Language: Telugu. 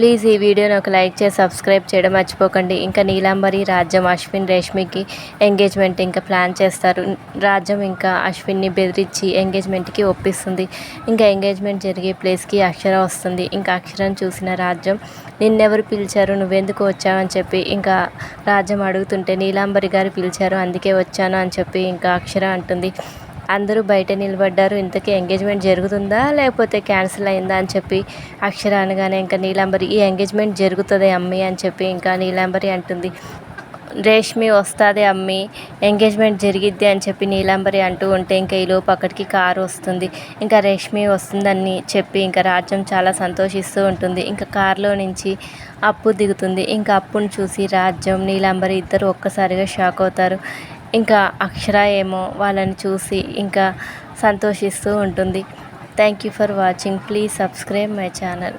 ప్లీజ్ ఈ వీడియోని ఒక లైక్ చేసి సబ్స్క్రైబ్ చేయడం మర్చిపోకండి. ఇంకా నీలాంబరి రాజ్యం అశ్విన్ రేష్మికి ఎంగేజ్మెంట్ ఇంకా ప్లాన్ చేస్తారు. రాజ్యం ఇంకా అశ్విన్ని బెదిరించి ఎంగేజ్మెంట్కి ఒప్పిస్తుంది. ఇంకా ఎంగేజ్మెంట్ జరిగే ప్లేస్కి అక్షర వస్తుంది. ఇంకా అక్షరం చూసిన రాజ్యం నిన్నెవరు పిలిచారు? నువ్వెందుకు వచ్చావని చెప్పి ఇంకా రాజ్యం అడుగుతుంటే నీలాంబరి గారు పిలిచారు అందుకే వచ్చాను అని చెప్పి ఇంకా అక్షర అంటుంది. అందరూ బయట నిలబడ్డారు. ఇంతకీ ఎంగేజ్మెంట్ జరుగుతుందా? లేకపోతే క్యాన్సిల్ అయిందా అని చెప్పి అక్షర అనగానే ఇంకా నీలాంబరి ఈ ఎంగేజ్మెంట్ జరుగుతుంది అమ్మి అని చెప్పి ఇంకా నీలాంబరి అంటుంది. రేష్మి వస్తుంది అమ్మి ఎంగేజ్మెంట్ జరిగిద్ది అని చెప్పి నీలాంబరి అంటూ ఉంటే ఇంకా ఈలోపు అక్కడికి కారు వస్తుంది. ఇంకా రేష్మి వస్తుందని చెప్పి ఇంకా రాజ్యం చాలా సంతోషిస్తూ ఉంటుంది. ఇంకా కారులో నుంచి అప్పు దిగుతుంది. ఇంకా అప్పును చూసి రాజ్యం నీలాంబరి ఇద్దరు ఒక్కసారిగా షాక్ అవుతారు. ఇంకా అక్షర ఏమో వాళ్ళని చూసి ఇంకా సంతోషిస్తూ ఉంటుంది. Thank you for watching please subscribe my channel